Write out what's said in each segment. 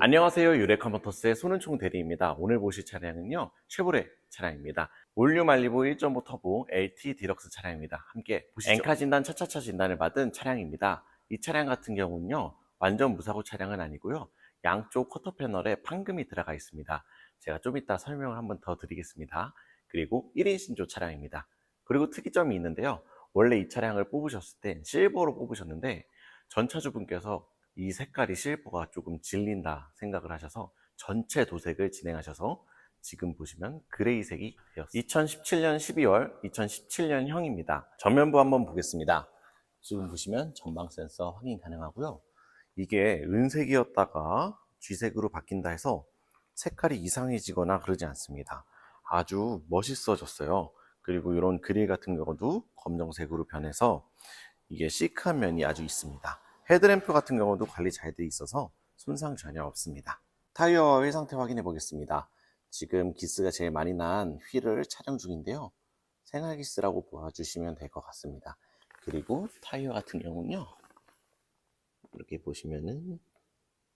안녕하세요. 유레카 모터스의 손은총 대리입니다. 오늘 보실 차량은요, 쉐보레 차량입니다. 올류 말리부 1.5 터보 LT 디럭스 차량입니다. 함께 보시죠. 엔카 진단 차차차 진단을 받은 차량입니다. 이 차량 같은 경우는요, 완전 무사고 차량은 아니고요, 양쪽 쿼터 패널에 판금이 들어가 있습니다. 제가 좀 이따 설명을 한번 더 드리겠습니다. 그리고 1인 신조 차량입니다. 그리고 특이점이 있는데요. 원래 이 차량을 뽑으셨을 때 실버로 뽑으셨는데 전차주분께서 이 색깔이 실버가 조금 질린다 생각을 하셔서 전체 도색을 진행하셔서 지금 보시면 그레이색이 되었습니다. 2017년 12월 2017년형입니다. 전면부 한번 보겠습니다. 지금 보시면 전방 센서 확인 가능하고요. 이게 은색이었다가 쥐색으로 바뀐다 해서 색깔이 이상해지거나 그러지 않습니다. 아주 멋있어졌어요. 그리고 이런 그릴 같은 경우도 검정색으로 변해서 이게 시크한 면이 아주 있습니다. 헤드램프 같은 경우도 관리 잘 돼 있어서 손상 전혀 없습니다. 타이어 휠 상태 확인해 보겠습니다. 지금 기스가 제일 많이 난 휠을 촬영 중인데요. 생활 기스라고 보아주시면 될 것 같습니다. 그리고 타이어 같은 경우는요. 이렇게 보시면은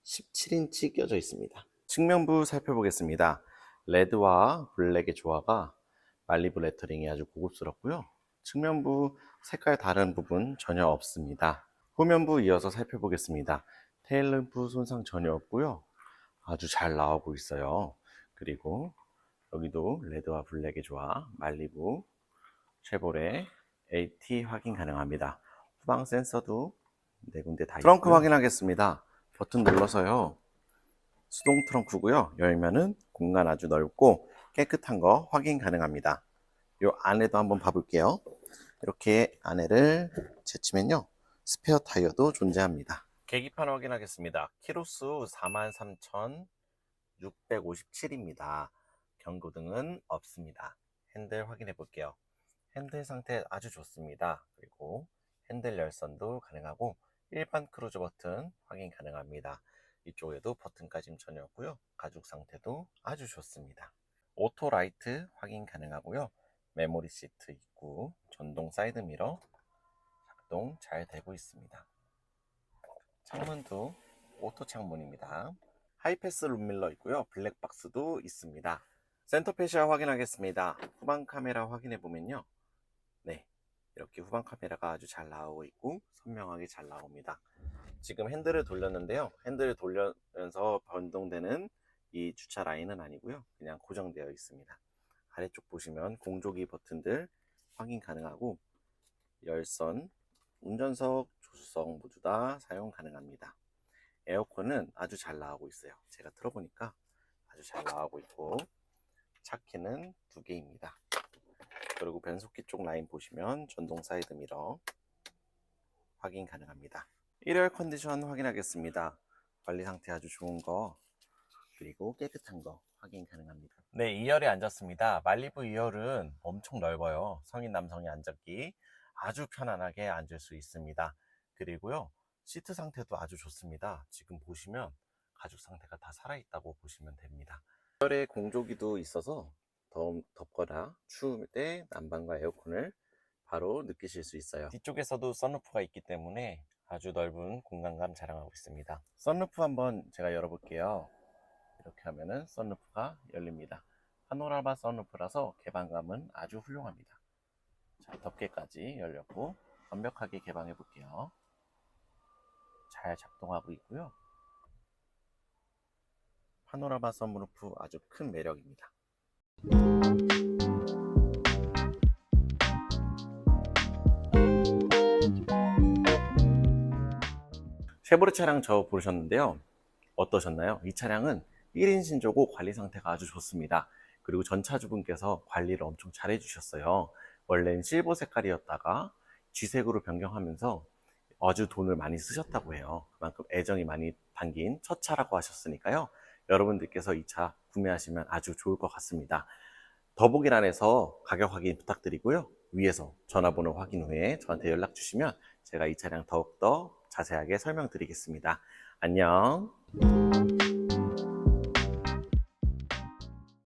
17인치 껴져 있습니다. 측면부 살펴보겠습니다. 레드와 블랙의 조화가 말리부 레터링이 아주 고급스럽고요. 측면부 색깔 다른 부분 전혀 없습니다. 후면부 이어서 살펴보겠습니다. 테일램프 손상 전혀 없고요. 아주 잘 나오고 있어요. 그리고 여기도 레드와 블랙의 조화, 말리부, 쉐보레, AT 확인 가능합니다. 후방 센서도 네 군데 다 트렁크 있고요. 확인하겠습니다. 버튼 눌러서요. 수동 트렁크고요. 열면은 공간 아주 넓고 깨끗한 거 확인 가능합니다. 요 안에도 한번 봐볼게요. 이렇게 안에를 제치면요. 스페어 타이어도 존재합니다. 계기판 확인하겠습니다. 키로수 43,657입니다. 경고등은 없습니다. 핸들 확인해 볼게요. 핸들 상태 아주 좋습니다. 그리고 핸들 열선도 가능하고 일반 크루즈 버튼 확인 가능합니다. 이쪽에도 버튼까지는 전혀 없고요. 가죽 상태도 아주 좋습니다. 오토 라이트 확인 가능하고요. 메모리 시트 있고 전동 사이드 미러 작동 잘 되고 있습니다. 창문도 오토 창문입니다. 하이패스 룸밀러 있고요. 블랙박스도 있습니다. 센터 페시아 확인하겠습니다. 후방 카메라 확인해 보면요. 네. 이렇게 후방 카메라가 아주 잘 나오고 있고 선명하게 잘 나옵니다. 지금 핸들을 돌렸는데요. 핸들을 돌려면서 변동되는 이 주차 라인은 아니고요. 그냥 고정되어 있습니다. 아래쪽 보시면 공조기 버튼들 확인 가능하고 열선, 운전석, 조수석 모두 다 사용 가능합니다. 에어컨은 아주 잘 나오고 있어요. 제가 틀어보니까 아주 잘 나오고 있고 차키는 두 개입니다. 그리고 변속기 쪽 라인 보시면 전동 사이드 미러 확인 가능합니다. 1열 컨디션 확인하겠습니다. 관리 상태 아주 좋은 거 그리고 깨끗한 거 확인 가능합니다. 네, 2열에 앉았습니다. 말리부 2열은 엄청 넓어요. 성인 남성이 앉았기 아주 편안하게 앉을 수 있습니다. 그리고요, 시트 상태도 아주 좋습니다. 지금 보시면 가죽 상태가 다 살아있다고 보시면 됩니다. 2열에 공조기도 있어서 더 덥거나 추울 때 난방과 에어컨을 바로 느끼실 수 있어요. 뒤쪽에서도 썬루프가 있기 때문에 아주 넓은 공간감 자랑하고 있습니다. 썬루프 한번 제가 열어볼게요. 이렇게 하면은 썬루프가 열립니다. 파노라마 썬루프라서 개방감은 아주 훌륭합니다. 자, 덮개까지 열렸고 완벽하게 개방해 볼게요. 잘 작동하고 있고요. 파노라마 썬루프 아주 큰 매력입니다. 쉐보레 차량 저 보셨는데요. 어떠셨나요? 이 차량은 1인 신조고 관리 상태가 아주 좋습니다. 그리고 전차주분께서 관리를 엄청 잘 해주셨어요. 원래는 실버 색깔이었다가 쥐색으로 변경하면서 아주 돈을 많이 쓰셨다고 해요. 그만큼 애정이 많이 담긴 첫 차라고 하셨으니까요. 여러분들께서 이 차 구매하시면 아주 좋을 것 같습니다. 더보기란에서 가격 확인 부탁드리고요. 위에서 전화번호 확인 후에 저한테 연락 주시면 제가 이 차량 더욱더 자세하게 설명드리겠습니다. 안녕.